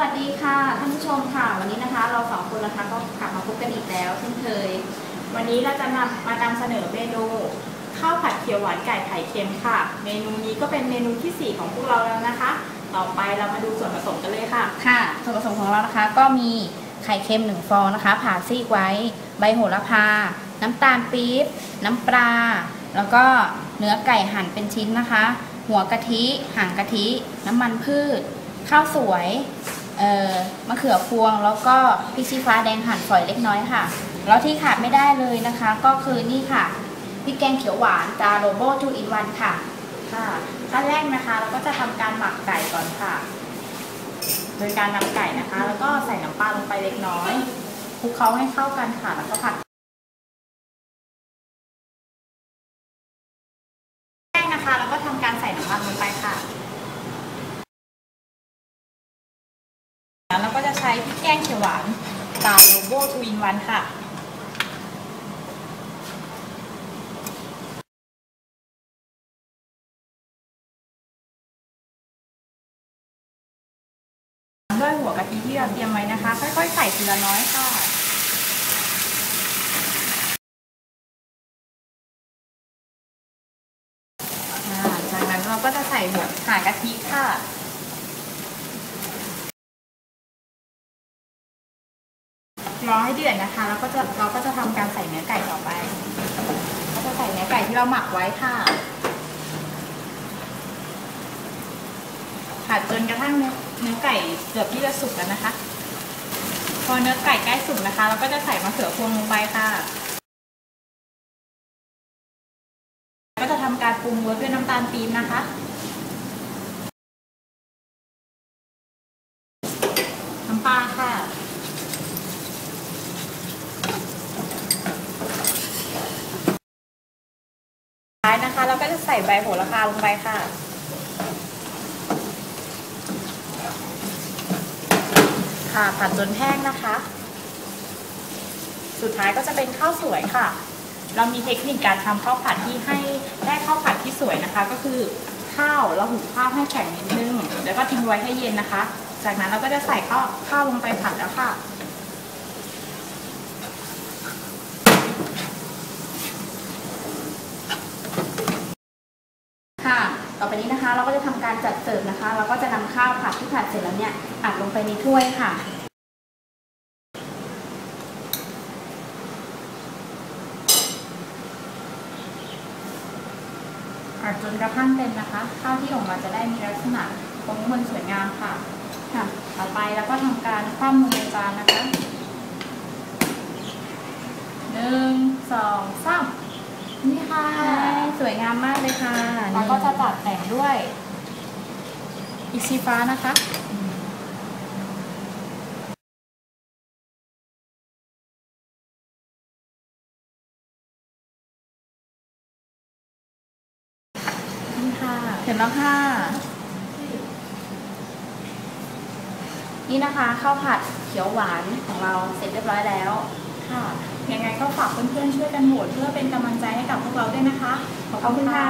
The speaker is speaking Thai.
วัสดีค่ะท่านผู้ชมค่ะวันนี้นะคะ เราสองคนนะคะก็กลับมาพบกันอีกแล้วเช่นเคย วันนี้เราจะมามานำเสนอเมนูข้าวผัดเขียวหวานไก่ไข่เค็มค่ะ เมนูนี้ก็เป็นเมนูที่ 4 ของพวกเราแล้วนะคะ ต่อไปเรามาดูส่วนผสมกันเลยค่ะ ค่ะ ส่วนผสมของเรานะคะ ก็มีไข่เค็ม1ฟองนะคะ ผ่าซีกไว้ ใบโหระพา น้ำตาลปี๊บน้ำปลา แล้วก็เนื้อไก่หั่นเป็นชิ้นนะคะ หัวกะทิ หางกะทิ น้ำมันพืช ข้าวสวย มะเขือพวงแล้วก็พริกชี้ฟ้าแดงหั่นฝอยเล็กน้อยค่ะ แล้วที่ขาดไม่ได้เลยนะคะ ก็คือนี่ค่ะพริกแกงเขียวหวานจาโรโบทูอินวันค่ะค่ะขั้นแรกนะคะเราก็จะทำการหมักไก่ก่อนค่ะ โดยการนำไก่นะคะ แล้วก็ใส่น้ำปลาลงไปเล็กน้อยคลุกเคล้าให้เข้ากันค่ะ แล้วก็ผัดแรกนะคะ แล้วก็ทำการใส่น้ำมันลงไปค่ะ แล้วเราก็จะใช้พริกแกงเขียวหวานตาโลโบทวินวันค่ะด้วยหัวกะทิที่เราเตรียมไว้นะคะ ค่อยๆ ใส่ทีละน้อยค่ะจากนั้นเราก็จะใส่หัวหางกะทิค่ะ รอให้เดือดนะคะ แล้วก็จะเราก็จะทำการใส่เนื้อไก่ต่อไปก็จะใส่เนื้อไก่ที่เราหมักไว้ค่ะผัดจนกระทั่งเนื้อเนื้อไก่เกือบที่จะสุกแล้วนะคะ พอเนื้อไก่ใกล้สุกนะคะ เราก็จะใส่มะเขือพวงลงไปค่ะก็จะทำการปรุงรสด้วยน้ำตาลปี๊บนะคะ น้ำปลาค่ะ ท้าย นะคะ เราก็จะใส่ใบโหระพาลงไปค่ะ ค่ะผัดจนแห้งนะคะ สุดท้ายก็จะเป็นข้าวสวยค่ะ เรามีเทคนิคการทำข้าวผัดที่ให้ได้ข้าวผัดที่สวยนะคะ ก็คือข้าวเราหุงข้าวให้แข็งนิดนึง แล้วก็ทิ้งไว้ให้เย็นนะคะ จากนั้นเราก็จะใส่ข้าวข้าวลงไปผัดแล้วค่ะ ค่ะ ต่อไปนี้นะคะ เราก็จะทำการจัดเสิร์ฟนะคะ เราก็จะนำข้าวผัดที่ผัดเสร็จแล้วเนี่ยอัดลงไปในถ้วยค่ะผัดจนกระทั่งเต็มนะคะ ข้าวที่ออกมาจะได้มีลักษณะโค้งมนสวยงามค่ะค่ะ ต่อไปแล้วก็ทำการคว่ำลงในจานนะคะหนึ่งสองสามนี่ค่ะ สวยงามมากเลยค่ะแล้วก็จะตัดแต่งด้วยอิชีฟ้านะคะนี่ค่ะเห็นแล้วค่ะ นี่นะคะข้าวผัดเขียวหวานของเราเสร็จเรียบร้อยแล้ว ค่ะยังไงก็ฝากเพื่อนๆช่วยกันโหวตเพื่อเป็นกำลังใจให้กับพวกเราด้วยนะคะ ขอบคุณค่ะ